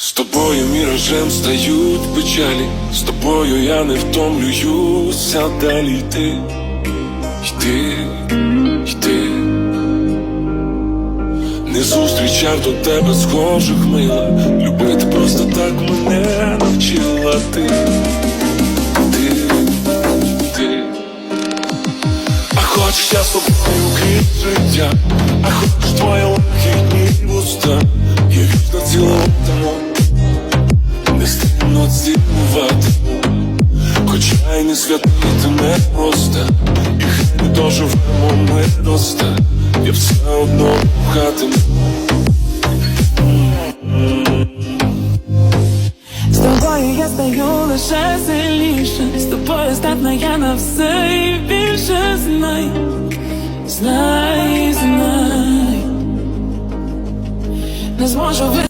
З тобою міражем стають печалі, з тобою я не втомлююся. Далі йти, йти, йти. Не зустрічав до тебе схожих мила, любити просто так мене навчила ти, ти, ти. А хочеш я з тобою крізь життя, а хочеш твоя стильно цілувати, хоча й не святити не просто, і хай не доживемо ми доста, я все одно кохатиму. З тобою я стаю лише сильніше, з тобою здатна я на все і більше знай, знай, знай, не зможу ви.